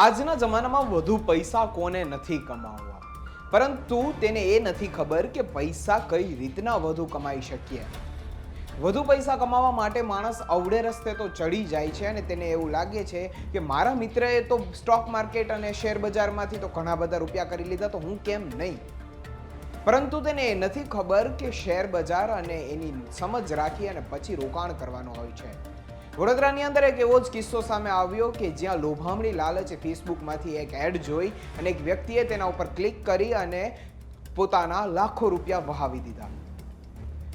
આજના જમાનામાં વધુ પૈસા કોને નથી કમાવવા? પરંતુ તેને એ નથી ખબર કે પૈસા કઈ રીતના વધુ કમાઈ શકીએ. વધુ પૈસા કમાવા માટે માણસ અવડે રસ્તે તો ચડી જાય છે અને તેને એવું લાગે છે કે મારા મિત્રએ તો સ્ટોક માર્કેટ અને શેર બજારમાંથી તો ઘણા બધા રૂપિયા કરી લીધા તો હું કેમ નહીં? પરંતુ તેને એ નથી ખબર કે શેર બજાર અને એની સમજ રાખી અને પછી રોકાણ કરવાનું હોય છે. વડોદરાની અંદર એક એવો જ કિસ્સો સામે આવ્યો કે જ્યાં લોભામણી લાલચે ફેસબુકમાંથી એક એડ જોઈ અને એક વ્યક્તિએ તેના ઉપર ક્લિક કરી અને પોતાના લાખો રૂપિયા વહાવી દીધા.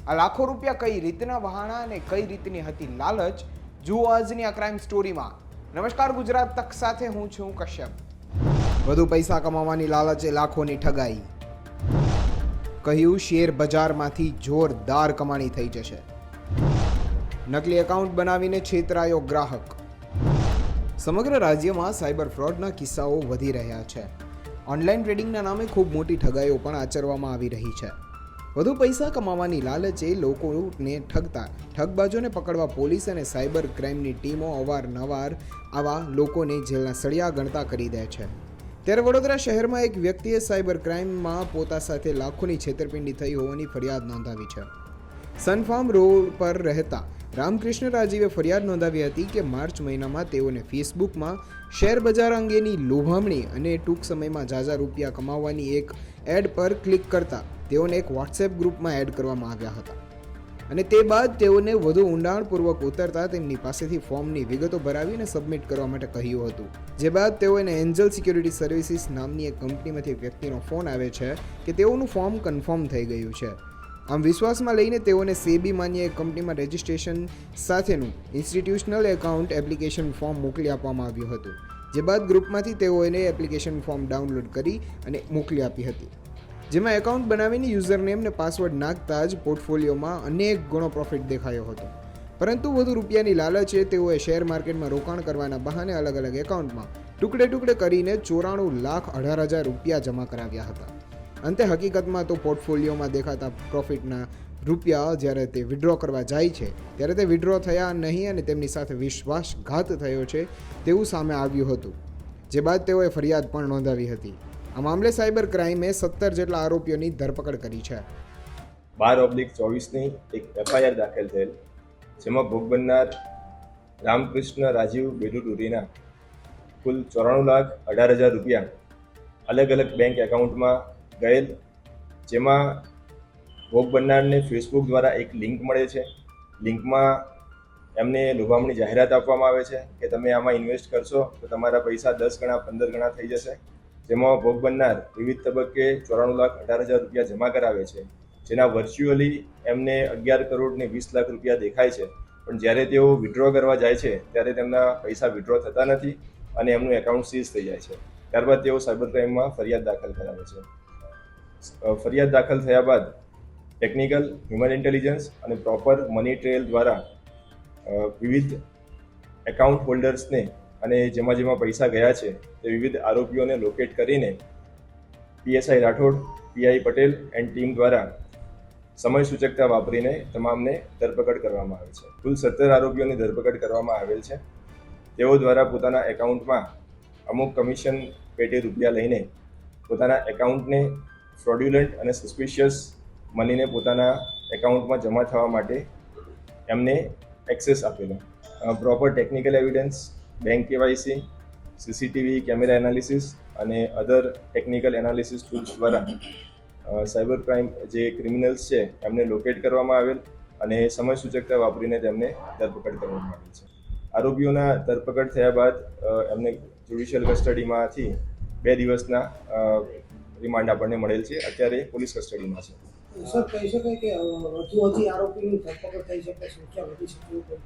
આ લાખો રૂપિયા કઈ રીતના વહાણા અને કઈ રીતની હતી લાલચ? જુઓ આજની આ ક્રાઇમ સ્ટોરીમાં નમસ્કાર, ગુજરાત તક સાથે હું છું કશ્યપ. વધુ પૈસા કમાવાની લાલચે લાખોની ઠગાઈ. કહ્યું, શેર બજારમાંથી જોરદાર કમાણી થઈ જશે. નકલી એકાઉન્ટ બનાવીને છેતરાયો ગ્રાહક. સમગ્ર રાજ્યમાં સાયબર ફ્રોડના કિસ્સાઓ વધી રહ્યા છે. ઓનલાઈન ટ્રેડિંગના નામે ખૂબ મોટી ઠગાઈઓ પણ આચરવામાં આવી રહી છે. વધુ પૈસા કમાવાની લાલચે લોકોને ઠગતા, ઠગબાજોને પકડવા પોલીસ અને સાયબર ક્રાઇમની ટીમો અવારનવાર આવા લોકોને જેલના સળિયા ગણતા કરી દે છે. ત્યારે વડોદરા શહેરમાં એક વ્યક્તિએ સાયબર ક્રાઇમમાં પોતા સાથે લાખોની છેતરપિંડી થઈ હોવાની ફરિયાદ નોંધાવી છે. સનફાર્મ રોડ પર રહેતા રામકૃષ્ણ રાજીવે ફરિયાદ નોંધાવી હતી કે માર્ચ મહિનામાં તેઓને ફેસબુકમાં શેર બજાર અંગેની લોભામણી અને ટૂંક સમયમાં ઝાઝા રૂપિયા કમાવવાની એક એડ પર ક્લિક કરતા તેઓને એક વોટ્સએપ ગ્રુપમાં એડ કરવામાં આવ્યા હતા. અને તે બાદ તેઓને વધુ ઊંડાણપૂર્વક ઉતરતા તેમની પાસેથી ફોર્મની વિગતો ભરાવીને સબમિટ કરવા માટે કહ્યું હતું. જે બાદ તેઓને એન્જલ સિક્યુરિટી સર્વિસીસ નામની એક કંપનીમાંથી વ્યક્તિનો ફોન આવે છે કે તેઓનું ફોર્મ કન્ફર્મ થઈ ગયું છે. આમ વિશ્વાસમાં લઈને તેઓને સેબી માન્ય કંપનીમાં રજિસ્ટ્રેશન સાથેનું ઇન્સ્ટિટ્યુશનલ એકાઉન્ટ એપ્લિકેશન ફોર્મ મોકલી આપવામાં આવ્યું હતું, જે બાદ ગ્રુપમાંથી તેઓને એપ્લિકેશન ફોર્મ ડાઉનલોડ કરી અને મોકલી આપી હતી. જેમાં એકાઉન્ટ બનાવીને યુઝર નેમ ને પાસવર્ડ નાખતા જ પોર્ટફોલિયોમાં અનેક ગણો પ્રોફિટ દેખાયો હતો. પરંતુ વધુ રૂપિયાની લાલચે તેઓએ શેર માર્કેટમાં રોકાણ કરવાના બહાને અલગ અલગ એકાઉન્ટમાં ટુકડે ટુકડે કરીને ચોરાણું લાખ અઢાર હજાર રૂપિયા જમા કરાવ્યા હતા. અંતે હકીકતમાં તો પોર્ટફોલિયોમાં દેખાતા પ્રોફિટના રૂપિયા જ્યારે તે વિડ્રો કરવા જાય છે, ત્યારે તે વિડ્રો થયા નહીં અને તેમની સાથે વિશ્વાસઘાત થયો છે તેવું સામે આવ્યું હતું. જે બાદ તેઓએ ફરિયાદ પણ નોંધાવી હતી. આ મામલે સાયબર ક્રાઇમે સત્તર જેટલા આરોપીઓની ધરપકડ કરી છે. બાર ઓબ્લિક ચોવીસની એક એફઆઈઆર દાખલ થયેલ, જેમાં ભોગ બનનાર રામકૃષ્ણ રાજીવ બેડુડુરીના કુલ ચોરાણું લાખ અઢાર હજાર રૂપિયા અલગ અલગ બેંક એકાઉન્ટમાં ગયેલ, જેમાં ભોગ બનનારને ફેસબુક દ્વારા એક લિંક મળે છે. લિંકમાં એમને લોભામણી જાહેરાત આપવામાં આવે છે કે તમે આમાં ઇન્વેસ્ટ કરશો તો તમારા પૈસા દસ ગણા, પંદર ગણા થઈ જશે. જેમાં ભોગ બનનાર વિવિધ તબક્કે ચોરાણું લાખ, અઢાર હજાર રૂપિયા જમા કરાવે છે. જેના વર્ચ્યુઅલી એમને અગિયાર કરોડ ને વીસ લાખ રૂપિયા દેખાય છે. પણ જ્યારે તેઓ વિડ્રો કરવા જાય છે, ત્યારે તેમના પૈસા વિડ્રો થતા નથી અને એમનું એકાઉન્ટ સીઝ થઈ જાય છે. ત્યારબાદ તેઓ સાયબર ક્રાઇમમાં ફરિયાદ દાખલ કરાવે છે. ફરિયાદ દાખલ થયા બાદ ટેકનિકલ હ્યુમન ઇન્ટેલિજન્સ અને પ્રોપર મની ટ્રેલ દ્વારા વિવિધ એકાઉન્ટ હોલ્ડર્સને અને જેમાં જેમાં પૈસા ગયા છે, તે વિવિધ આરોપીઓને લોકેટ કરીને PSI Rathod PI Patel and team દ્વારા સમય સૂચકતા વાપરીને તમામને ધરપકડ કરવામાં આવે છે. કુલ સત્તર આરોપીઓની ધરપકડ કરવામાં આવેલ છે. તેઓ દ્વારા પોતાના એકાઉન્ટમાં અમુક કમિશન પેટે રૂપિયા લઈને પોતાના એકાઉન્ટને ફ્રોડ્યુલન્ટ અને સસ્પિશિયસ મનીને પોતાના એકાઉન્ટમાં જમા થવા માટે એમને એક્સેસ આપેલો. Proper technical evidence bank KYC CCTV camera analysis અને અધર ટેકનિકલ એનાલિસિસ ટૂલ્સ દ્વારા સાયબર ક્રાઇમ જે ક્રિમિનલ્સ છે, એમને લોકેટ કરવામાં આવેલ અને સમય સૂચકતા વાપરીને તેમને ધરપકડ કરવામાં આવેલ છે. આરોપીઓના ધરપકડ થયા બાદ એમને જ્યુડિશિયલ કસ્ટડીમાંથી બે દિવસના રિમાન્ડ આપણને મળેલ છે. અત્યારે પોલીસ કસ્ટડીમાં છે?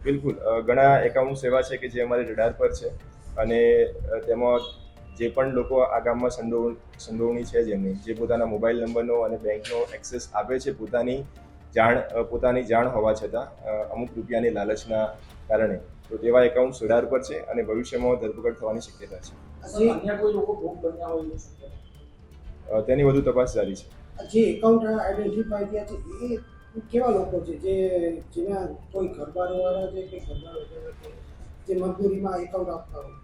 બિલકુલ. ઘણા એકાઉન્ટ્સ એવા છે કે જે અમારે રડાર પર છે અને તેમાં જે પણ લોકો આ ગામમાં સંડોવ સંડોવણી છે જેમની જે પોતાના મોબાઈલ નંબરનો અને બેંકનો એક્સેસ આપે છે પોતાની જાણ પોતાની જાણ હોવા છતાં અમુક રૂપિયાની લાલચના કારણે. તો તેવા એકાઉન્ટ સુધાર પર છે અને ભવિષ્યમાં ધરપકડ થવાની શક્યતા છે. અન્ય કોઈ લોકો ભોગ બન્યા હોય તેની વધુ તપાસ જારી છે. જે એકાઉન્ટ આઈડેન્ટિફાઈ થયા છે એ કેવા લોકો છે? જે જેના કોઈ ઘરબારવાળા છે કે ઘરબાર જે મજબૂરીમાં એકાઉન્ટ આપતા હોય?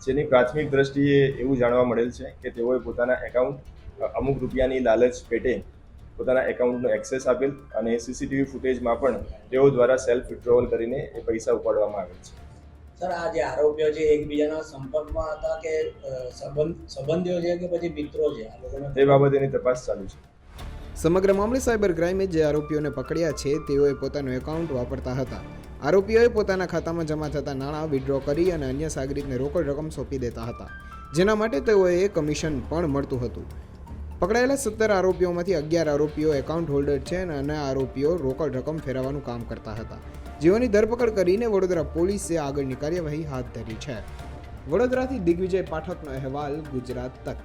જેની પ્રાથમિક દ્રષ્ટિએ એવું જાણવા મળેલ છે કે તેઓએ પોતાના એકાઉન્ટ અમુક રૂપિયાની લાલચ પેટે પોતાના એકાઉન્ટનો એક્સેસ આપેલ અને સીસીટીવી ફૂટેજમાં પણ તેઓ દ્વારા સેલ્ફ વિડ્રોવલ કરીને એ પૈસા ઉપાડવામાં આવેલ છે. સર આ જે આરોપીઓ છે એકબીજાના સંપર્કમાં હતા કે સંબંધ સંબંધીઓ છે કે પછી મિત્રો છે? આ લોકોને તે બાબતેની તપાસ ચાલુ છે. સમગ્ર મામલે સાયબર ક્રાઇમે જે આરોપીઓને પકડ્યા છે તેઓએ પોતાનું એકાઉન્ટ વાપરતા હતા. આરોપીઓએ પોતાના ખાતામાં જમા થતા નાણાં વિડ્રો કરી અને અન્ય સાગરીતને રોકડ રકમ સોંપી દેતા હતા. જેના માટે તેઓએ કમિશન પણ મળતું હતું. પકડાયેલા સત્તર આરોપીઓમાંથી અગિયાર આરોપીઓ એકાઉન્ટ હોલ્ડર છે અને અન્ય આરોપીઓ રોકડ રકમ ફેરવવાનું કામ કરતા હતા. જેઓની ધરપકડ કરીને વડોદરા પોલીસે આગળની કાર્યવાહી હાથ ધરી છે. વડોદરાથી દિગ્વિજય પાઠકનો અહેવાલ ગુજરાત તક.